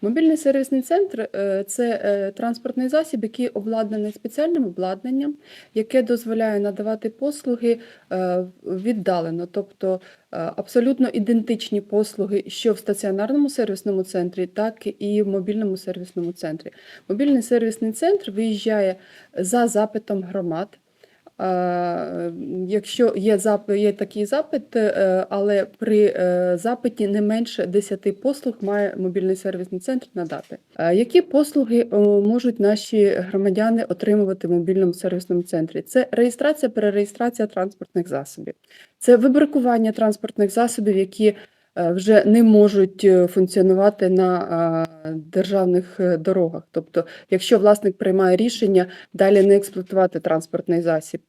Мобільний сервісний центр е, це е, транспортний засіб, який обладнаний спеціальним обладнанням, яке дозволяє надавати послуги е, віддалено, тобто абсолютно ідентичні послуги, що в стаціонарному сервісному центрі, так і в мобільному сервісному центрі. Мобільний сервісний центр виїжджає за запитом громад. Е, Якщо є зап... є такий запит, е, але при е, запиті не менше 10 послуг має мобільний сервісний центр надати. Які послуги можуть наші громадяни отримувати в мобільному сервісному центрі? Це реєстрація, перереєстрація транспортних засобів, це вибракування транспортних засобів, які вже не можуть функціонувати на державних е, дорогах. Тобто, якщо власник приймає рішення далі не експлуатувати транспортний засіб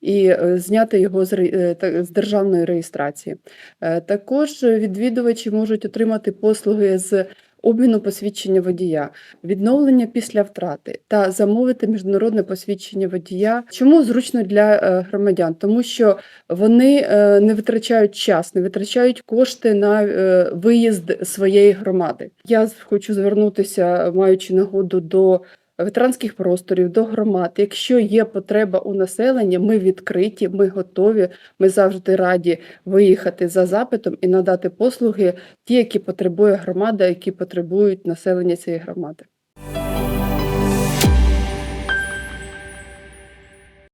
і е, зняти його з, е, державної реєстрації. Також відвідувачі можуть отримати послуги з обміну посвідчення водія, відновлення після втрати та замовити міжнародне посвідчення водія. Чому зручно для е, громадян? Тому що вони е, не витрачають час, не витрачають кошти на е, виїзд своєї громади. Я хочу звернутися, маючи нагоду до ветеранських просторів, до громад. Якщо є потреба у населення, ми відкриті, ми готові, ми завжди раді виїхати за запитом і надати послуги, ті, які потребує громада, які потребують населення цієї громади.